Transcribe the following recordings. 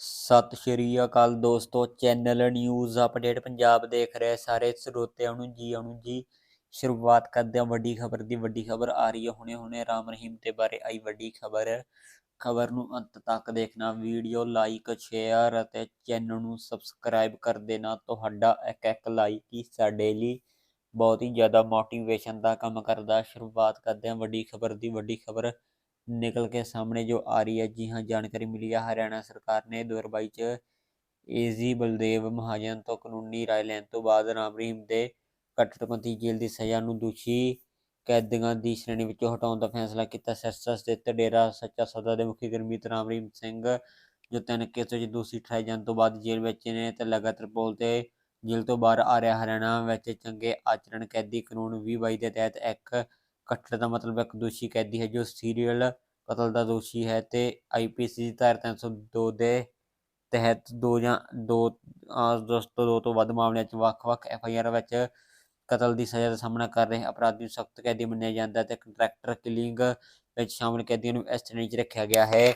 ਸਤਿ ਸ਼੍ਰੀ ਅਕਾਲ ਦੋਸਤੋ, channel news update Punjab ਦੇਖ ਰਹੇ ਸਾਰੇ ਸਰੋਤਿਆਂ ਨੂੰ ਜੀ, ਆਉਣ ਜੀ। ਸ਼ੁਰੂਆਤ ਕਰਦੇ ਹਾਂ ਵੱਡੀ ਖਬਰ ਦੀ, ਵੱਡੀ ਖਬਰ ਆ ਰਹੀ ਹੈ ਹੁਣੇ ਹੁਣੇ ਰਾਮ ਰਹੀਮ ਦੇ ਬਾਰੇ ਆਈ ਵੱਡੀ ਖਬਰ। ਖਬਰ ਨੂੰ ਅੰਤ ਤੱਕ ਦੇਖਣਾ, ਵੀਡੀਓ ਲਾਈਕ ਸ਼ੇਅਰ ਅਤੇ ਚੈਨਲ ਨੂੰ ਸਬਸਕ੍ਰਾਈਬ ਕਰ ਦੇਣਾ। ਤੁਹਾਡਾ ਇੱਕ ਇੱਕ ਲਾਈਕ ਹੀ ਸਾਡੇ ਲਈ ਬਹੁਤ ਹੀ ਜ਼ਿਆਦਾ ਮੋਟੀਵੇਸ਼ਨ ਦਾ ਕੰਮ ਕਰਦਾ। ਸ਼ੁਰੂਆਤ ਕਰਦੇ ਹਾਂ ਵੱਡੀ ਖਬਰ ਦੀ, ਵੱਡੀ ਖਬਰ ਨਿਕਲ ਕੇ ਸਾਹਮਣੇ ਜੋ ਆ ਰਹੀ ਹੈ, ਜੀ ਹਾਂ, ਜਾਣਕਾਰੀ ਮਿਲੀ ਹੈ। ਹਰਿਆਣਾ ਸਰਕਾਰ ਨੇ 2022 ਚ ਏਜੀ ਬਲਦੇਵ ਮਹਾਜਨ ਤੋਂ ਕਾਨੂੰਨੀ ਰਾਏ ਲੈਣ ਤੋਂ ਬਾਅਦ ਰਾਮ ਰਹੀਮ ਦੇ ਕਠੋਰਪੰਥੀ ਜੇਲ੍ਹ ਦੀ ਸਜ਼ਾ ਨੂੰ ਦੋਸ਼ੀ ਕੈਦੀਆਂ ਦੀ ਸ਼੍ਰੇਣੀ ਵਿੱਚੋਂ ਹਟਾਉਣ ਦਾ ਫੈਸਲਾ ਕੀਤਾ। ਸਿਰਸਾ ਸਥਿਤ ਡੇਰਾ ਸੱਚਾ ਸੌਦਾ ਦੇ ਮੁਖੀ ਗੁਰਮੀਤ ਰਾਮ ਰਹੀਮ ਸਿੰਘ ਜੋ ਤਿੰਨ ਕੇਸ 'ਚ ਦੋਸ਼ੀ ਠਹਿਰਾਏ ਜਾਣ ਤੋਂ ਬਾਅਦ ਜੇਲ੍ਹ ਵਿੱਚ ਨੇ ਤੇ ਲਗਾਤਾਰ ਬੋਲ ਤੇ ਜੇਲ੍ਹ ਤੋਂ ਬਾਹਰ ਆ ਰਿਹਾ। ਹਰਿਆਣਾ ਵਿੱਚ ਚੰਗੇ ਆਚਰਣ ਕੈਦੀ ਕਾਨੂੰਨ 2022 ਦੇ ਤਹਿਤ ਇੱਕ ਕੱਟੜ ਦਾ ਮਤਲਬ ਇੱਕ ਦੋਸ਼ੀ ਕੈਦੀ ਹੈ, ਜੋ ਸੀਰੀਅਲ ਕਤਲ ਦਾ ਦੋਸ਼ੀ ਹੈ ਤੇ ਆਈਪੀਸੀ ਦੀ ਧਾਰਾ 302 ਦੇ ਤਹਿਤ ਦੋ ਜਾਂ ਦੋ ਦਸ ਤੋਂ ਦੋ ਤੋਂ ਵੱਧ ਮਾਮਲਿਆਂ 'ਚ ਵੱਖ-ਵੱਖ ਐਫਆਈਆਰ ਵਿੱਚ ਕਤਲ ਦੀ ਸਜ਼ਾ ਦਾ ਸਾਹਮਣਾ ਕਰ ਰਹੇ ਅਪਰਾਧੀ ਨੂੰ ਸਖਤ ਕੈਦੀ ਮੰਨਿਆ ਜਾਂਦਾ ਹੈ ਤੇ ਕੰਟਰੈਕਟਰ ਕਿਲਿੰਗ ਵਿੱਚ ਸ਼ਾਮਲ ਕੈਦੀਆਂ ਨੂੰ ਇਸ ਸ਼੍ਰੇਣੀ 'ਚ ਰੱਖਿਆ ਗਿਆ ਹੈ।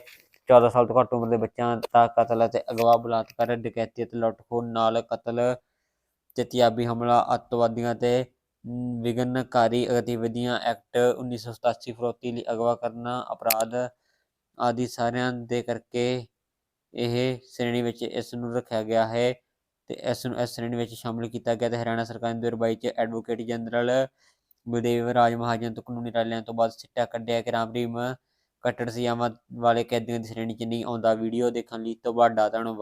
14 ਸਾਲ ਤੋਂ ਘੱਟ ਉਮਰ ਦੇ ਬੱਚਿਆਂ ਦਾ ਕਤਲ ਅਤੇ ਅਗਵਾ ਬਲਾਤਕਾਰ, ਡਕੈਤੀ ਅਤੇ ਲੁੱਟ-ਖੋਹ ਨਾਲ ਕਤਲ ਤੇਜ਼ਾਬੀ ਹਮਲਾ, ਅੱਤਵਾਦੀਆਂ ਤੇ ਵਿਘਨਕਾਰੀ ਗਤੀਵਿਧੀਆਂ ਐਕਟ 1987 ਫਰੋਤੀ ਲਈ ਅਗਵਾ ਕਰਨਾ, ਅਪਰਾਧ ਆਦਿ ਸਾਰਿਆਂ ਦੇ ਕਰਕੇ ਇਹ ਸ਼੍ਰੇਣੀ ਵਿੱਚ ਇਸ ਨੂੰ ਰੱਖਿਆ ਗਿਆ ਹੈ ਤੇ ਇਸ ਨੂੰ ਇਸ ਸ਼੍ਰੇਣੀ ਵਿੱਚ ਸ਼ਾਮਲ ਕੀਤਾ ਗਿਆ ਤੇ ਹਰਿਆਣਾ ਸਰਕਾਰ ਨੇ 2022 ਚ ਐਡਵੋਕੇਟ ਜਨਰਲ ਬਲਦੇਵ ਰਾਜ ਮਹਾਜਨ ਤੋਂ ਕਾਨੂੰਨੀ ਰਾਏ ਤੋਂ ਬਾਅਦ ਸਿੱਟਾ ਕੱਢਿਆ ਕਿ ਰਾਮ ਰਹੀਮ ਕੱਟੜ ਸਜ਼ਾਵਾਂ ਵਾਲੇ ਕੈਦੀਆਂ ਦੀ ਸ਼੍ਰੇਣੀ 'ਚ ਨਹੀਂ ਆਉਂਦਾ। ਵੀਡੀਓ ਦੇਖਣ ਲਈ ਤੁਹਾਡਾ ਧੰਨਵਾਦ।